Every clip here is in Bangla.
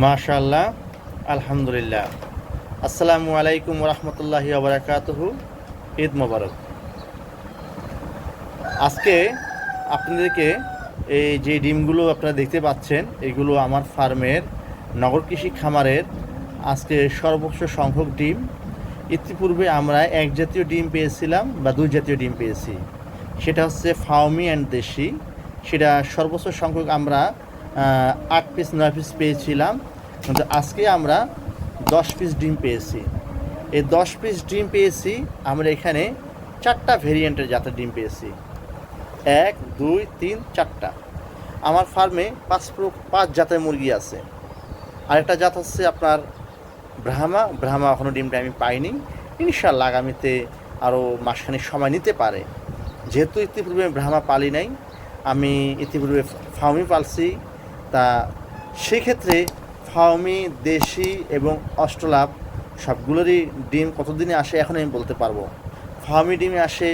মাশাল্লাহ আলহামদুলিল্লাহ। আসসালামু আলাইকুম রহমতুল্লাহি আবরাকাতহু ঈদ মোবারক। আজকে আপনাদেরকে এই যে ডিমগুলো আপনারা দেখতে পাচ্ছেন, এগুলো আমার ফার্মের নগর কৃষি খামারের আজকে সর্বোচ্চ সংখ্যক ডিম। ইতিপূর্বে আমরা এক জাতীয় ডিম পেয়েছিলাম বা দুই জাতীয় ডিম পেয়েছি। সেটা হচ্ছে ফাউমি অ্যান্ড দেশি। সেটা সর্বোচ্চ সংখ্যক আমরা আট পিস নয় পিস পেয়েছিলাম। কিন্তু আজকে আমরা দশ পিস ডিম পেয়েছি। এই দশ পিস ডিম পেয়েছি, আমরা এখানে চারটা ভেরিয়েন্টের জাতের ডিম পেয়েছি। এক, দুই, তিন, চারটা। আমার ফার্মে পাঁচ পাঁচ জাতের মুরগি আছে। আরেকটা জাত হচ্ছে আপনার ব্রাহ্মা। ব্রাহ্মা এখনও ডিমটা আমি পাইনি। ইনশাল্লাহ আগামীতে আরও মাসখানেক সময় নিতে পারে। যেহেতু ইতিপূর্বে ব্রাহ্মা পালি নাই, আমি ইতিপূর্বে ফাউমি পালছি। তা সেক্ষেত্রে ফাউমি দেশি এবং অষ্টলাভ সবগুলোরই ডিম কতদিনে আসে এখন আমি বলতে পারব। ফাউমি ডিমে আসে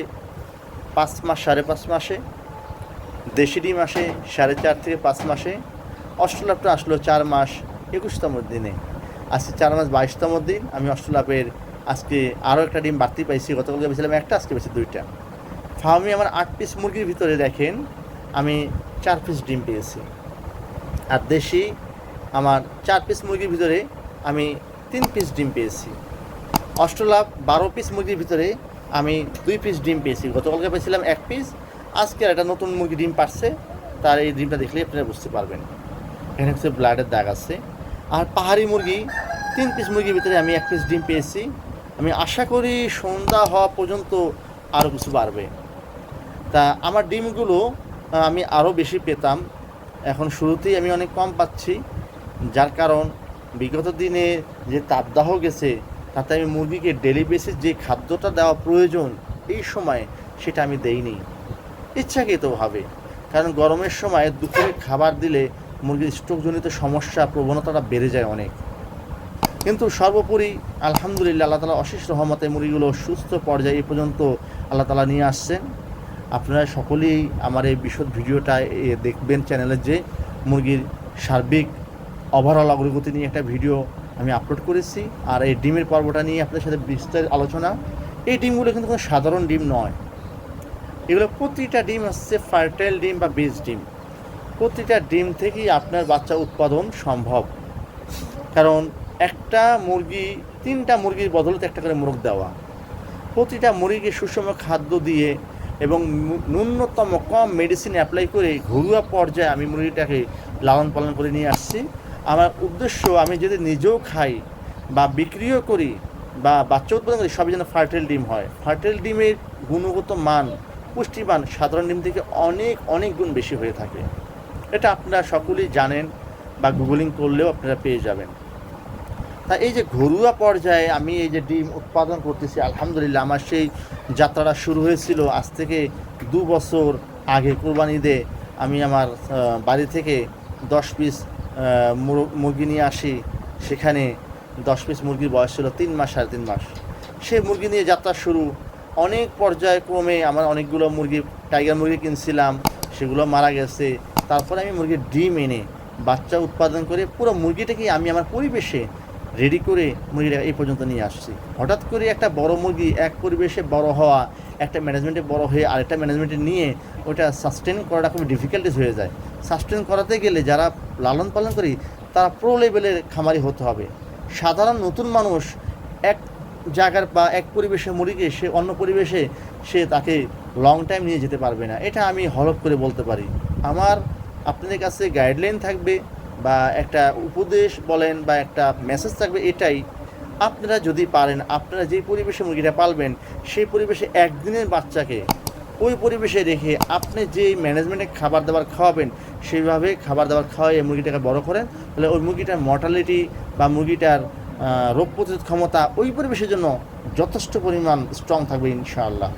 পাঁচ মাস, সাড়ে পাঁচ মাসে। দেশি ডিম আসে সাড়ে চার থেকে পাঁচ মাসে। অষ্টলাভটা আসলো চার মাস একুশতম দিনে। আজকে চার মাস বাইশতম দিন। আমি অষ্টলাভের আজকে আরও একটা ডিম বাড়তি পাইছি। গতকালকে পেয়েছিলাম একটা, আজকে পেয়েছি দুইটা। ফার্মে আমার আট পিস মুরগির ভিতরে দেখেন, আমি চার পিস ডিম পেয়েছি। আর দেশি আমার চার পিস মুরগির ভিতরে আমি তিন পিস ডিম পেয়েছি। অষ্টলাভ বারো পিস মুরগির ভিতরে আমি দুই পিস ডিম পেয়েছি। গতকালকে পেয়েছিলাম এক পিস আজকে একটা নতুন মুরগি ডিম পারছে। তার এই ডিমটা দেখলে আপনারা বুঝতে পারবেন। এখানে হচ্ছে ব্লাডের দাগ আছে। আর পাহাড়ি মুরগি, তিন পিস মুরগির ভিতরে আমি এক পিস ডিম পেয়েছি। আমি আশা করি সন্ধ্যা হওয়া পর্যন্ত আরও কিছু বাড়বে। তা আমার ডিমগুলো আমি আরও বেশি পেতাম। এখন শুরুতেই আমি অনেক কম পাচ্ছি, যার কারণ বিগত দিনে যে তাপদাহ গেছে, তাতে আমি মুরগিকে ডেলি বেসিস যে খাদ্যটা দেওয়া প্রয়োজন এই সময় সেটা আমি দেইনি। ইচ্ছাকৃতভাবে কারণ গরমের সময় দুপুরে খাবার দিলে মুরগির স্ট্রোকজনিত সমস্যা, প্রবণতাটা বেড়ে যায় অনেক। কিন্তু সর্বোপরি আলহামদুলিল্লাহ আল্লাহ তালা অশেষ রহমতে মুরগিগুলো সুস্থ পর্যায়ে এ পর্যন্ত আল্লাহ তালা নিয়ে আসছেন। আপনারা সকলেই আমার এই বিশদ ভিডিওটা দেখবেন চ্যানেলে যে মুরগির সার্বিক ওভারঅল অগ্রগতি নিয়ে একটা ভিডিও আমি আপলোড করেছি। আর এই ডিমের পর্বটা নিয়ে আপনাদের সাথে বিস্তারিত আলোচনা। এই ডিমগুলো কিন্তু কোনো সাধারণ ডিম নয়। এগুলো প্রতিটা ডিম হচ্ছে ফার্টাইল ডিম বা বীজ ডিম। প্রতিটা ডিম থেকেই আপনার বাচ্চা উৎপাদন সম্ভব। কারণ একটা মুরগি, তিনটা মুরগির বদলতে একটা করে মোরগ দেওয়া। প্রতিটা মুরগিকে সুষম খাদ্য দিয়ে এবং ন্যূনতম কম মেডিসিন অ্যাপ্লাই করে ঘরোয়া পর্যায়ে আমি মুরগিটাকে লালন পালন করে নিয়ে আসছি। আমার উদ্দেশ্য, আমি যদি নিজেও খাই বা বিক্রিও করি বা বাচ্চা উৎপাদন করি, সবই যেন ফার্টাইল ডিম হয়। ফার্টাইল ডিমের গুণগত মান, পুষ্টিমান সাধারণ ডিম থেকে অনেক অনেক গুণ বেশি হয়ে থাকে। এটা আপনারা সকলেই জানেন বা গুগলিং করলেও আপনারা পেয়ে যাবেন। তা এই যে ঘরোয়া পর্যায়ে আমি এই যে ডিম উৎপাদন করতেছি, আলহামদুলিল্লাহ আমার সেই যাত্রাটা শুরু হয়েছিল আজ থেকে দু বছর আগে কোরবানিতে আমি আমার বাড়ি থেকে দশ পিস মুরগি নিয়ে আসি। সেখানে দশ পিস মুরগির বয়স ছিল তিন মাস সাড়ে তিন মাস। সেই মুরগি নিয়ে যাত্রা শুরু। অনেক পর্যায়ক্রমে আমার অনেকগুলো মুরগি, টাইগার মুরগি কিনছিলাম, সেগুলো মারা গেছে। তারপরে আমি মুরগির ডিম এনে বাচ্চা উৎপাদন করে পুরো মুরগিটাকে আমি আমার পরিবেশে রেডি করে মুরগিটা এই পর্যন্ত নিয়ে আসছি। হঠাৎ করে একটা বড় মুরগি এক পরিবেশে বড় হওয়া, একটা ম্যানেজমেন্টে বড় হয়ে আরেকটা ম্যানেজমেন্টে নিয়ে ওটা সাস্টেন করাটা খুব ডিফিকাল্টিস হয়ে যায়। সাস্টেন করাতে গেলে যারা লালন পালন করি, তারা প্রো লেভেলের খামারি হতে হবে। সাধারণ নতুন মানুষ এক জায়গার বা এক পরিবেশে মুরগিকে সে অন্য পরিবেশে সে তাকে লং টাইম নিয়ে যেতে পারবে না। এটা আমি হলফ করে বলতে পারি। আমার আপনাদের কাছে গাইডলাইন থাকবে বা একটা উপদেশ বলেন বা একটা মেসেজ থাকবে এটাই, আপনারা যদি পারেন, আপনারা যেই পরিবেশে মুরগিটা পালবেন, সেই পরিবেশে একদিনের বাচ্চাকে ওই পরিবেশে রেখে আপনি যেই ম্যানেজমেন্টে খাবার দাবার খাওয়াবেন, সেইভাবে খাবার দাবার খাওয়াই মুরগিটাকে বড় করেন, তাহলে ওই মুরগিটার মর্টালিটি বা মুরগিটার রোগ প্রতিরোধ ক্ষমতা ওই পরিবেশের জন্য যথেষ্ট পরিমাণ স্ট্রং থাকবে ইনশাআল্লাহ।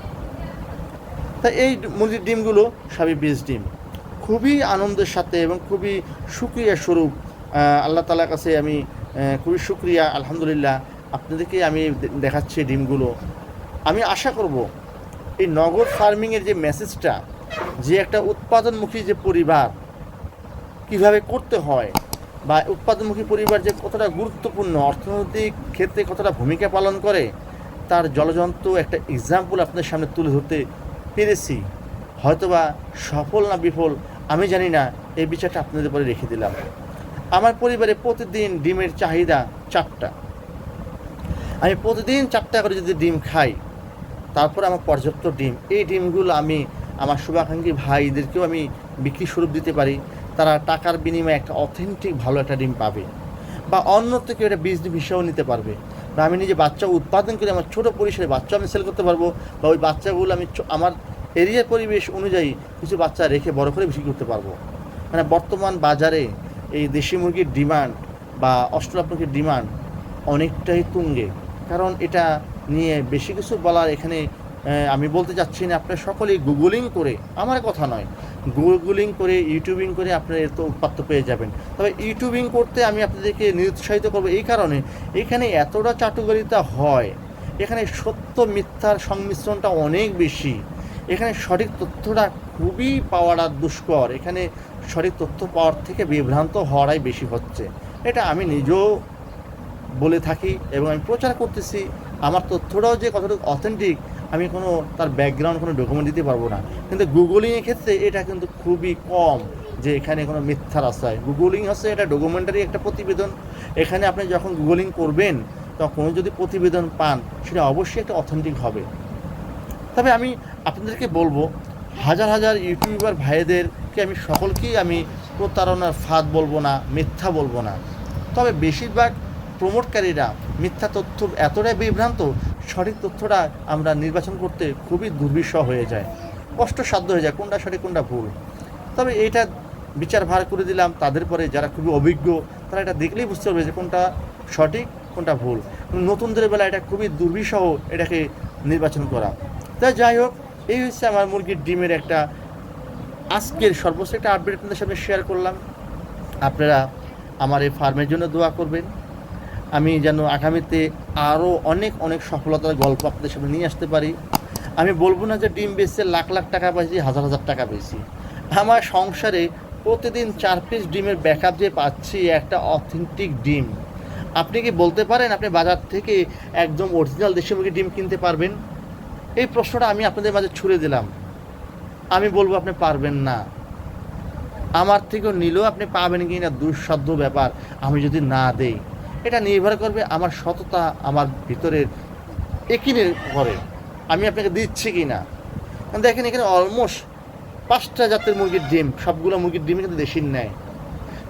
তা এই মুরগির ডিমগুলো সবই বীজ ডিম। খুবই আনন্দের সাথে এবং খুবই সুক্রিয়া স্বরূপ আল্লাহ তালার কাছে আমি খুবই সুক্রিয়া, আলহামদুলিল্লাহ। আপনাদেরকে আমি দেখাচ্ছি ডিমগুলো। আমি আশা করব এই নগর ফার্মিংয়ের যে মেসেজটা যে একটা উৎপাদনমুখী যে পরিবার কীভাবে করতে হয় বা উৎপাদনমুখী পরিবার যে কতটা গুরুত্বপূর্ণ, অর্থনৈতিক ক্ষেত্রে কতটা ভূমিকা পালন করে, তার জলজন্ত একটা এক্সাম্পল আপনাদের সামনে তুলে ধরতে পেরেছি। হয়তোবা সফল না বিফল আমি জানি না, এই বিচারটা আপনাদের পরে রেখে দিলাম। আমার পরিবারে প্রতিদিন ডিমের চাহিদা চারটা। আমি প্রতিদিন চারটা করে যদি ডিম খাই, তারপর আমার পর্যাপ্ত ডিম, এই ডিমগুলো আমি আমার শুভাকাঙ্ক্ষী ভাইদেরকেও আমি বিক্রি স্বরূপ দিতে পারি। তারা টাকার বিনিময়ে একটা অথেন্টিক ভালো একটা ডিম পাবে বা অন্য থেকে এটা বিজনেস হিসেবেও নিতে পারবে। বা আমি নিজে বাচ্চা উৎপাদন করে আমার ছোটো পরিসরে বাচ্চা আমি সেল করতে পারব বা ওই বাচ্চাগুলো আমি আমার এরিয়ার পরিবেশ অনুযায়ী কিছু বাচ্চা রেখে বড় করে বিক্রি করতে পারব। মানে বর্তমান বাজারে এই দেশি মুরগির ডিমান্ড বা অস্ট্রেলিয়া মুরগির ডিমান্ড অনেকটাই তুঙ্গে। কারণ এটা নিয়ে বেশি কিছু বলার এখানে আমি বলতে চাচ্ছি না, আপনারা সকলেই গুগলিং করে, আমার কথা নয়, গুগলিং করে, ইউটিউবিং করে আপনারা এত উৎপাত্ত পেয়ে যাবেন। তবে ইউটিউবিং করতে আমি আপনাদেরকে নিরুৎসাহিত করব এই কারণে, এখানে এতটা চাটুকারিতা হয়, এখানে সত্য মিথ্যার সংমিশ্রণটা অনেক বেশি। এখানে সঠিক তথ্যটা খুবই পাওয়াটা দুষ্কর। এখানে সঠিক তথ্য পাওয়ার থেকে বিভ্রান্ত হওয়াটাই বেশি হচ্ছে। এটা আমি নিজেও বলে থাকি এবং আমি প্রচার করতেছি। আমার তথ্যটাও যে কতটুকু অথেন্টিক আমি কোনো তার ব্যাকগ্রাউন্ড কোনো ডকুমেন্ট দিতে পারব না। কিন্তু গুগলিংয়ের ক্ষেত্রে এটা কিন্তু খুবই কম যে এখানে কোনো মিথ্যার আশ্রয় গুগলিং হচ্ছে এটা ডকুমেন্টারি একটা প্রতিবেদন। এখানে আপনি যখন গুগলিং করবেন, তখন যদি প্রতিবেদন পান, সেটা অবশ্যই একটা অথেন্টিক হবে। তবে আমি আপনাদেরকে বলব, হাজার হাজার ইউটিউবার ভাইদেরকে আমি সকলকেই আমি প্রতারণার ফাঁদ বলব না, মিথ্যা বলব না। তবে বেশিরভাগ প্রমোটকারীরা মিথ্যা তথ্য এতটাই বিভ্রান্ত, সঠিক তথ্যটা আমরা নির্বাচন করতে খুবই দুর্বিষহ হয়ে যায়। কষ্টসাধ্য হয়ে যায়, কোনটা সঠিক, কোনটা ভুল। তবে এইটা বিচার ভার করে দিলাম, তাদের পরে যারা খুবই অভিজ্ঞ, তারা এটা দেখলেই বুঝতে পারবে যে কোনটা সঠিক, কোনটা ভুল। নতুনদের বেলা এটা খুবই দুর্বিষহ এটাকে নির্বাচন করা। তাই যাই হোক এই হচ্ছে আমার মুরগির ডিমের একটা আজকের সর্বোচ্চ একটা আপডেট আপনাদের সামনে শেয়ার করলাম। আপনারা আমার এই ফার্মের জন্য দোয়া করবেন। আমি যেন আগামীতে আরও অনেক অনেক সফলতার গল্প আপনাদের সামনে নিয়ে আসতে পারি। আমি বলব না যে ডিম বেচছে লাখ লাখ টাকা পাইছি, হাজার হাজার টাকা পেয়েছি আমার সংসারে প্রতিদিন চার পিস ডিমের ব্যাকআপ যে পাচ্ছি, একটা অথেন্টিক ডিম। আপনি কি বলতে পারেন, আপনি বাজার থেকে একদম অরিজিনাল দেশি মুরগির ডিম কিনতে পারবেন? এই প্রশ্নটা আমি আপনাদের মাঝে ছুড়ে দিলাম। আমি বলব আপনি পারবেন না। আমার থেকেও নিলেও আপনি পাবেন কি না দুঃসাধ্য ব্যাপার আমি যদি না দেই। এটা নির্ভর করবে আমার সততা, আমার ভিতরের একিনের করে আমি আপনাকে দিচ্ছি কি না দেখেন এখানে অলমোস্ট পাঁচটা জাতের মুরগির ডিম, সবগুলো মুরগির ডিম কিন্তু দেশির নেয়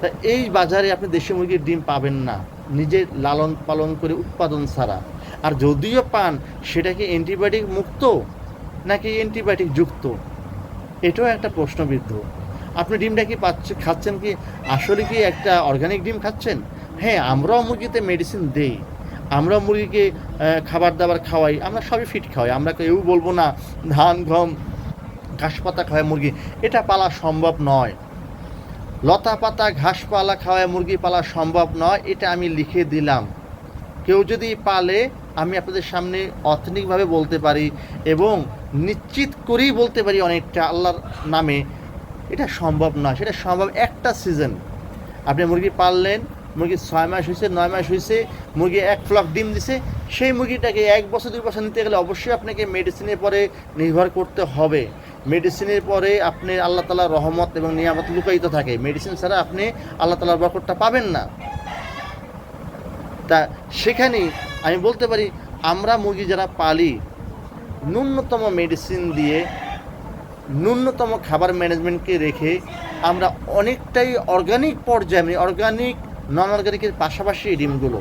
তা এই বাজারে আপনি দেশি মুরগির ডিম পাবেন না। নিজে লালন পালন করে উৎপাদন ছাড়া। আর যদিও পান, সেটা কি অ্যান্টিবায়োটিক মুক্ত নাকি অ্যান্টিবায়োটিক যুক্ত? এটাও একটা প্রশ্নবিদ্ধ। আপনি ডিমটা কি পাচ্ছেন খাচ্ছেন কি? আসলে কি একটা অর্গানিক ডিম খাচ্ছেন? হ্যাঁ আমরাও মুরগিতে মেডিসিন দেই। আমরা মুরগিকে খাবার দাবার খাওয়াই, আমরা সবই ফিট খাওয়াই। আমরা কেউ বলব না, ধান, গম ঘাস পাতা খাওয়ায় মুরগি। এটা পালা সম্ভব নয়। লতা পাতা ঘাস পালা খাওয়ায় মুরগি পালা সম্ভব নয়, এটা আমি লিখে দিলাম। কেউ যদি পালে আমি আপনাদের সামনে অথেন্টিকভাবে বলতে পারি এবং নিশ্চিত করেই বলতে পারি অনেকটা আল্লাহর নামে, এটা সম্ভব না সেটা সম্ভব একটা সিজন আপনি মুরগি পাললেন, মুরগি ছয় মাস হয়েছে, নয় মাস হয়েছে, মুরগি এক ফ্লক ডিম দিছে, সেই মুরগিটাকে এক বছর, দুই বছর নিতে গেলে অবশ্যই আপনাকে মেডিসিনের পরে নির্ভর করতে হবে। মেডিসিনের পরে আপনি আল্লাহ তালার রহমত এবং নিয়ামত লুকায়িত থাকে। মেডিসিন ছাড়া আপনি আল্লাহ তালার বরকতটা পাবেন না। তা সেখানে আমি বলতে পারি, আমরা মুরগি যারা পালি, ন্যূনতম মেডিসিন দিয়ে ন্যূনতম খাবার ম্যানেজমেন্টকে রেখে আমরা অনেকটাই অর্গানিক পর্যায়ে মানে অর্গানিক নন অর্গানিকের পাশাপাশি ডিমগুলো।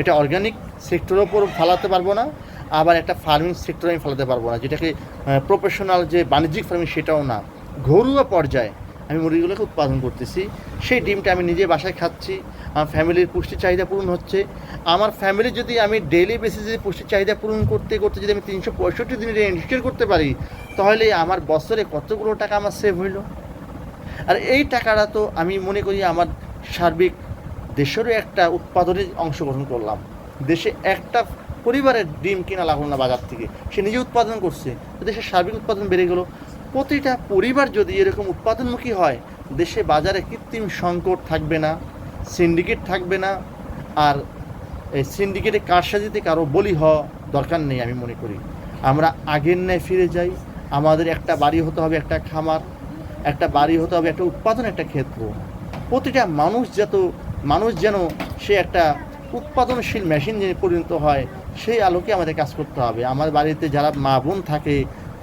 এটা অর্গানিক সেক্টরের ওপর ফালাতে পারব না, আবার একটা ফার্মিং সেক্টরে আমি ফেলাতে পারব না, যেটাকে প্রফেশনাল যে বাণিজ্যিক ফার্মিং সেটাও না। ঘরোয়া পর্যায়ে আমি মুরগিগুলোকে উৎপাদন করতেছি। সেই ডিমটা আমি নিজে বাসায় খাচ্ছি। আমার ফ্যামিলির পুষ্টি চাহিদা পূরণ হচ্ছে। আমার ফ্যামিলি যদি আমি ডেইলি বেসিসে পুষ্টি চাহিদা পূরণ করতে করতে যদি আমি তিনশো পঁয়ষট্টি দিনের ইনস্টল করতে পারি, তাহলে আমার বছরে কতগুলো টাকা আমার সেভ হইল? আর এই টাকাটা তো আমি মনে করি আমার সার্বিক দেশেরও একটা উৎপাদনের অংশগ্রহণ করলাম। দেশে একটা পরিবারের ডিম কেনা লাগল না বাজার থেকে। সে নিজে উৎপাদন করছে। দেশের সার্বিক উৎপাদন বেড়ে গেল। প্রতিটা পরিবার যদি এরকম উৎপাদনমুখী হয়, দেশে বাজারে কৃত্রিম সংকট থাকবে না সিন্ডিকেট থাকবে না, আর এই সিন্ডিকেটে কারসাজিতে কারও বলি হওয়া দরকার নেই আমি মনে করি। আমরা আগের ন্যায় ফিরে যাই, আমাদের একটা বাড়ি হতে হবে একটা খামার, একটা বাড়ি হতে হবে একটা উৎপাদন, একটা ক্ষেত্র। প্রতিটা মানুষ যত, মানুষ যেন সে একটা উৎপাদনশীল মেশিন যেন পরিণত হয়, সেই আলোকে আমাদের কাজ করতে হবে। আমার বাড়িতে যারা মা বোন থাকে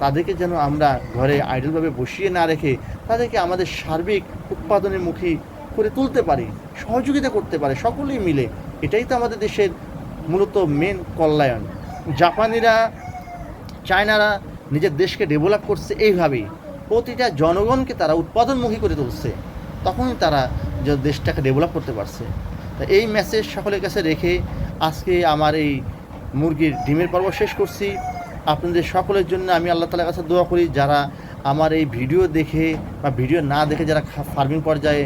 তাদেরকে যেন আমরা ঘরে আইডলভাবে বসিয়ে না রেখে তাদেরকে আমাদের সার্বিক উৎপাদনের মুখী করে তুলতে পারি, সহযোগিতা করতে পারে, সকলেই মিলে। এটাই তো আমাদের দেশের মূলত মেন কল্যাণ। জাপানিরা, চায়নারা নিজের দেশকে ডেভেলপ করছে এইভাবেই। প্রতিটা জনগণকে তারা উৎপাদনমুখী করে তুলছে। তখনই তারা দেশটাকে ডেভেলপ করতে পারছে। তা এই মেসেজ সকলের কাছে রেখে আজকে আমার এই মুরগির ডিমের পর্ব শেষ করছি। আপনাদের সকলের জন্য আমি আল্লাহ তালার কাছে দোয়া করি, যারা আমার এই ভিডিও দেখে বা ভিডিও না দেখে যারা ফার্মিং পর্যায়ে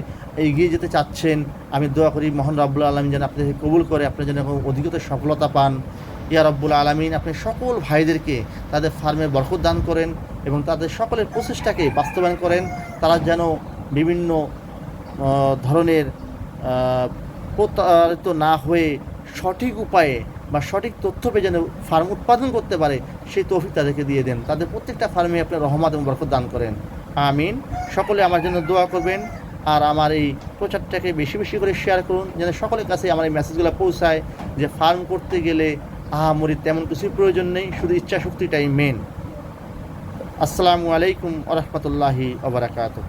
এগিয়ে যেতে চাচ্ছেন, আমি দোয়া করি মোহন রব্বুল আলমী যেন আপনাদেরকে কবুল করে, আপনারা যেন অধিকতর সফলতা পান। ইয়া রব্বুল আলমিন, আপনি সকল ভাইদেরকে তাদের ফার্মে বরকত দান করেন এবং তাদের সকলের প্রচেষ্টাকে বাস্তবায়ন করেন। তারা যেন বিভিন্ন ধরনের প্রতারিত না হয়ে সঠিক উপায়ে বা সঠিক তথ্য পেয়ে যেন ফার্ম উৎপাদন করতে পারে, সেই তৌফিক তাদেরকে দিয়ে দেন। তাদের প্রত্যেকটা ফার্মে আপনার রহমত এবং বরকত দান করেন। আমিন। সকলে আমার জন্য দোয়া করবেন আর আমার এই প্রচারটাকে বেশি বেশি করে শেয়ার করুন, যেন সকলের কাছে আমার এই মেসেজগুলো পৌঁছায় যে ফার্ম করতে গেলে আহামরি তেমন কিছুই প্রয়োজন নেই, শুধু ইচ্ছা শক্তিটাই মেন আসসালামু আলাইকুম আ রহমতুল্লাহি আবরাকাতুহ